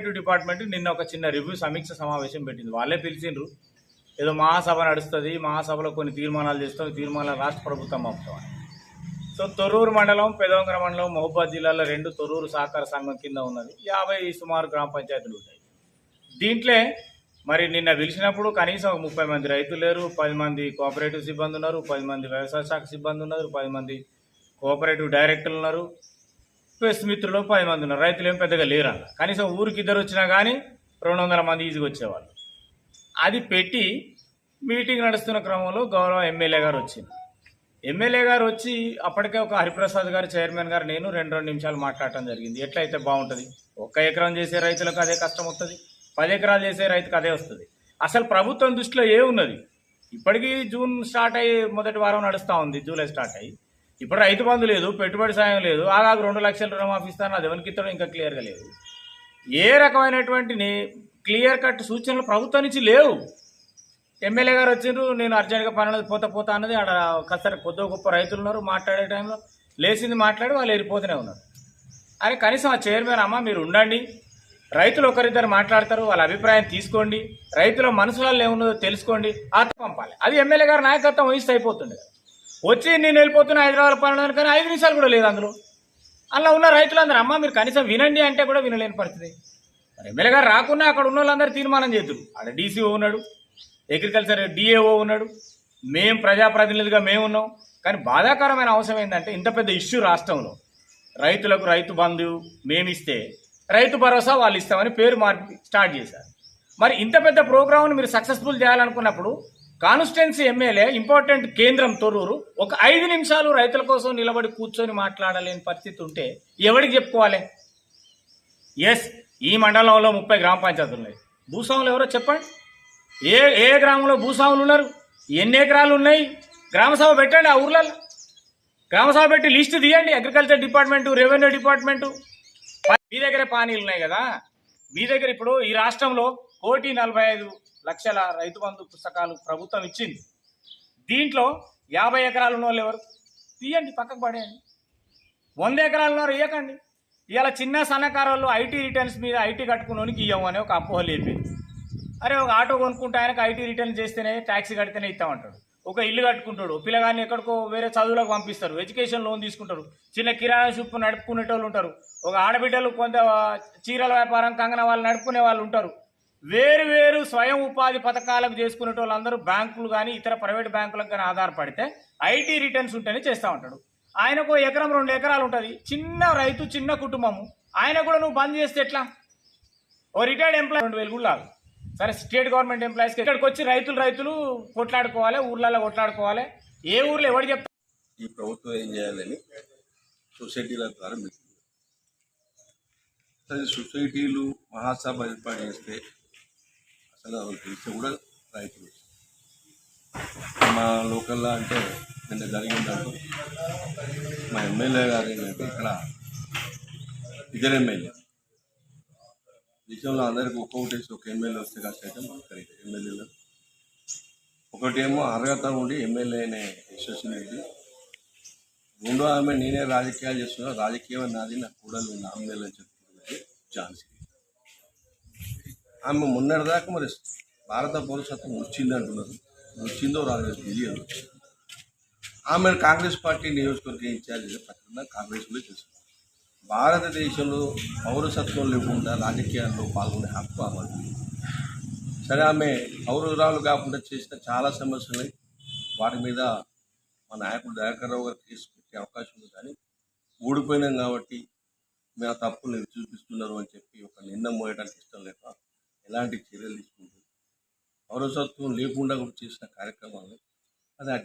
Administrative department నిన్న ఒక చిన్న రివ్యూ సమీక్ష సమావేశం పెట్టింది. వాళ్ళే పిలిచిండ్రు. ఏదో మహాసభ నడుస్తుంది మహాసభలో కొన్ని తీర్మానాలు చేస్తాం తీర్మానాలు రాష్ట్ర ప్రభుత్వం పంపుతాం సో తొర్రూరు మండలం పెదవంకర మండలం మహబూబాద్ జిల్లాలో రెండు తొర్రూరు సహకార సంఘం కింద ఉన్నది. యాభై సుమారు గ్రామ పంచాయతీలు ఉంటాయి. దీంట్లో మరి నిన్న పిలిచినప్పుడు కనీసం ముప్పై మంది రైతులు లేరు పది మంది కోఆపరేటివ్ సిబ్బంది ఉన్నారు పది మంది వ్యవసాయ శాఖ సిబ్బంది ఉన్నారు పది మంది కోఆపరేటివ్ డైరెక్టర్లు ఉన్నారు. ప్లస్ మిత్రులు పది మంది ఉన్నారు. రైతులు ఏం పెద్దగా లేరు? అన్న కనీసం ఊరికి ఇద్దరు వచ్చినా కానీ రెండు వందల మంది ఈజీగా వచ్చేవాళ్ళు అది పెట్టి మీటింగ్ నడుస్తున్న క్రమంలో గౌరవ ఎమ్మెల్యే గారు వచ్చింది. ఎమ్మెల్యే గారు వచ్చి అప్పటికే ఒక హరిప్రసాద్ గారు చైర్మన్ గారు నేను రెండు రెండు నిమిషాలు మాట్లాడటం జరిగింది. ఎట్లయితే బాగుంటుంది? ఒక్క ఎకరం చేసే రైతులకు అదే కష్టం వస్తుంది? పది ఎకరాలు చేసే రైతుకు అదే వస్తుంది? అసలు ప్రభుత్వం దృష్టిలో ఏ ఉన్నది ఇప్పటికీ జూన్ స్టార్ట్ అయ్యి మొదటి వారం నడుస్తూ ఉంది జూలై స్టార్ట్ అయ్యి. ఇప్పుడు రైతు బంధు లేదు పెట్టుబడి సాయం లేదు అలాగే రెండు లక్షల రుణమాఫీ ఇస్తాను అది ఎవరికి ఇస్తాడో ఇంకా క్లియర్గా లేదు. ఏ రకమైనటువంటి క్లియర్ కట్ సూచనలు ప్రభుత్వం నుంచి లేవు. ఎమ్మెల్యే గారు వచ్చిండ్రు నేను అర్జెంట్గా పనులు పోతా పోతా అన్నది ఆడ కసర కొద్ది గొప్ప రైతులు ఉన్నారు మాట్లాడే టైంలో లేచింది మాట్లాడి వాళ్ళు వెళ్ళిపోతూనే ఉన్నారు. అరే కనీసం ఆ చైర్మన్ అమ్మ మీరు ఉండండి రైతులు ఒకరిద్దరు మాట్లాడతారు వాళ్ళ అభిప్రాయం తీసుకోండి రైతుల మనసులలో ఏమున్నదో తెలుసుకోండి ఆ పంపాలి. అది ఎమ్మెల్యే గారు నాయకత్వం వహిస్తే అయిపోతుంది. వచ్చి నేను వెళ్ళిపోతున్నా హైదరాబాద్ పనులు కానీ ఐదు నిమిషాలు కూడా లేదు అందులో. అలా ఉన్న రైతులందరూ అమ్మ మీరు కనీసం వినండి అంటే కూడా వినలేని పరిస్థితి. మరి ఎమ్మెల్యే గారు రాకున్నా అక్కడ ఉన్న వాళ్ళందరూ తీర్మానం చేద్దురు అక్కడ డీసీఓ ఉన్నాడు అగ్రికల్చర్ డిఏఓ ఉన్నాడు మేం ప్రజాప్రతినిధులుగా మేము ఉన్నాం. కానీ బాధాకరమైన అవసరం ఏంటంటే ఇంత పెద్ద ఇష్యూ రాష్ట్రంలో రైతులకు రైతు బంధు మేమిస్తే రైతు భరోసా వాళ్ళు ఇస్తామని పేరు మార్పి స్టార్ట్ చేశారు. మరి ఇంత పెద్ద ప్రోగ్రామ్ను మీరు సక్సెస్ఫుల్ చేయాలనుకున్నప్పుడు కాన్స్టిట్యున్సీ ఎమ్మెల్యే ఇంపార్టెంట్ కేంద్రం తొర్రూరు. ఒక ఐదు నిమిషాలు రైతుల కోసం నిలబడి కూర్చొని మాట్లాడలేని పరిస్థితి ఉంటే ఎవరికి చెప్పుకోవాలి? ఎస్ ఈ మండలంలో ముప్పై గ్రామ పంచాయతీలు ఉన్నాయి. భూస్వాములు ఎవరో చెప్పండి. ఏ ఏ గ్రామంలో భూస్వాములు ఉన్నారు? ఎన్ని ఎకరాలు ఉన్నాయి? గ్రామసభ పెట్టండి ఆ ఊర్లలో గ్రామసభ పెట్టి లిస్ట్ తీయండి. Agriculture department revenue department. మీ దగ్గరే పానీలు ఉన్నాయి కదా. మీ దగ్గర ఇప్పుడు ఈ రాష్ట్రంలో కోటి నలభై ఐదు లక్షల రైతు బంధు పుస్తకాలు ప్రభుత్వం ఇచ్చింది. దీంట్లో యాభై ఎకరాలు ఉన్న వాళ్ళు ఎవరు? తీయండి పక్కకు పడేయండి. వంద ఎకరాలు ఉన్నారు ఇవ్వకండి ఇవాళ చిన్న సన్నకారు వాళ్ళు ఐటీ రిటర్న్స్ మీద ఐటీ కట్టుకున్నోనికి ఇవ్వము అని ఒక అపోహ లేపింది. అరే ఒక ఆటో కొనుక్కుంటే ఆయనకు ఐటీ రిటర్న్ చేస్తేనే ట్యాక్సీ కడితేనే ఇస్తామంటాడు. ఒక ఇల్లు కట్టుకుంటాడు. పిల్లగాన్ని ఎక్కడికో వేరే చదువులకు పంపిస్తారు. ఎడ్యుకేషన్ లోన్ తీసుకుంటారు. చిన్న కిరాణా షాప్ నడుపుకునేటోళ్ళు ఉంటారు. ఒక ఆడబిడ్డలు కొంత చీరల వ్యాపారం కంగన వాళ్ళు నడుపుకునే వాళ్ళు ఉంటారు. వేరు వేరు స్వయం ఉపాధి పథకాలకు చేసుకునే వాళ్ళందరూ బ్యాంకులు కానీ ఇతర ప్రైవేట్ బ్యాంకులకు కానీ ఆధారపడితే ఐటీ రిటర్న్స్ ఉంటేనే చేస్తూ ఉంటాడు. ఆయనకు ఎకరం రెండు ఎకరాలు ఉంటుంది. చిన్న రైతు చిన్న కుటుంబము. ఆయన కూడా నువ్వు బంద్ చేస్తే ఎట్లా? ఓ రిటైర్డ్ ఎంప్లాయీ రెండు వేలు కూడా సరే స్టేట్ గవర్నమెంట్ ఎంప్లాయీస్కి ఇక్కడికి వచ్చి రైతులు రైతులు కొట్లాడుకోవాలి ఊర్లలో కొట్లాడుకోవాలి. ఏ ఊర్లో ఎవరు చెప్తారు ఈ ప్రభుత్వం ఏం చేయాలని సొసైటీల ద్వారా సొసైటీలు మహాసభ ఏర్పాటు చేస్తే అసలు వాళ్ళకి తెలిసి కూడా రైతులు మా లోకల్లో అంటే నిన్న జరిగిందంటూ మా ఎమ్మెల్యే గారు ఏంటంటే ఇక్కడ ఇద్దరు ఎమ్మెల్యే దేశంలో అందరికి ఒక్కొక్కటి ఒక ఎమ్మెల్యే వస్తే కాస్త అయితే మాకు ఎమ్మెల్యేలు ఒకటేమో అర్హత ఉండి ఎమ్మెల్యే అనే యశస్విని రెడ్డి రెండో ఆమె నేనే రాజకీయాలు చేస్తున్నా రాజకీయం నాది నా కూడలు నా అమ్మేలు అని చెప్తున్నది ఝాన్సీ ఆమె మొన్నటిదాకా మరి భారత పౌరసత్వం వచ్చింది అంటున్నారు. వచ్చిందో రాలేదు తెలియదు. ఆమె కాంగ్రెస్ పార్టీ నియోజకవర్గ ఇన్ఛార్జ్ ప్రకటన కాంగ్రెస్లో చేస్తుంది భారతదేశంలో పౌరసత్వం లేకుండా రాజకీయాల్లో పాల్గొనే హక్కు ఆమె సరే ఆమె పౌరురాలు కాకుండా చేసిన చాలా సమస్యలు ఉన్నాయి. వాటి మీద మా నాయకుడు దయాకర్ రావు గారు కేసు పెట్టే అవకాశం ఉంది కానీ ఓడిపోయినాం కాబట్టి మేము ఆ తప్పులు చూపిస్తున్నారు అని చెప్పి ఒక నిన్న మోయడానికి ఇష్టం లేక ఎలాంటి చర్యలు తీసుకుంటుంది పౌరసత్వం లేకుండా కూడా చేసిన కార్యక్రమాలు అది ఆ